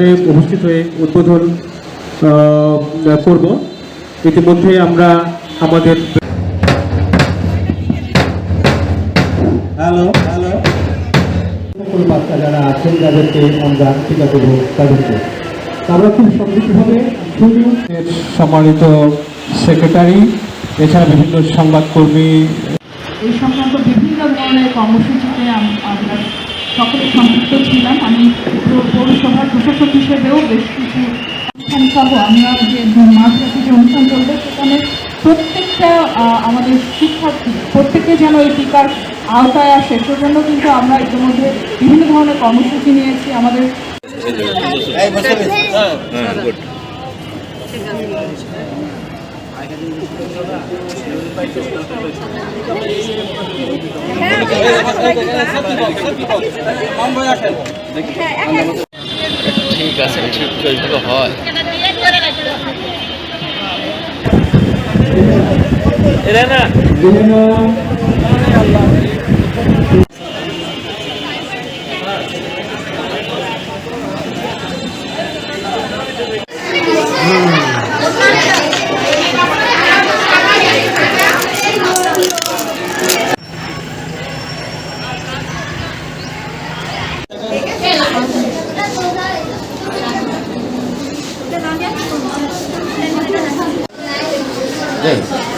অনুষ্ঠানে উপস্থিত হয়ে উদ্বোধন আহ, করব। ইতিমধ্যে আমরা আমাদের হ্যালো হ্যালো সকল বাচ্চা যারা আছেন যাদেরকে আমরা টিকা দেবো তাদেরকে আমরা খুব সমৃদ্ধভাবে সম্মানিত সেক্রেটারি এছাড়া বিভিন্ন সংবাদকর্মী। এই সংক্রান্ত বিভিন্ন ধরনের কর্মসূচিতে আমরা সকলে সম্পৃক্ত ছিলাম। আমি পৌরসভার প্রশাসক হিসেবেও বেশ কিছু অনুষ্ঠান সহ আমরা যে মাসব্যাপী যে অনুষ্ঠান চলবে সেখানে প্রত্যেকটা আমাদের শিক্ষার্থী প্রত্যেকে যেন এই টিকার আওতায় আসে সেজন্য কিন্তু আমরা ইতিমধ্যে বিভিন্ন ধরনের কর্মসূচি নিয়েছি আমাদের। ঠিক আছে ঠিক ওইগুলো হয় এরা না 对。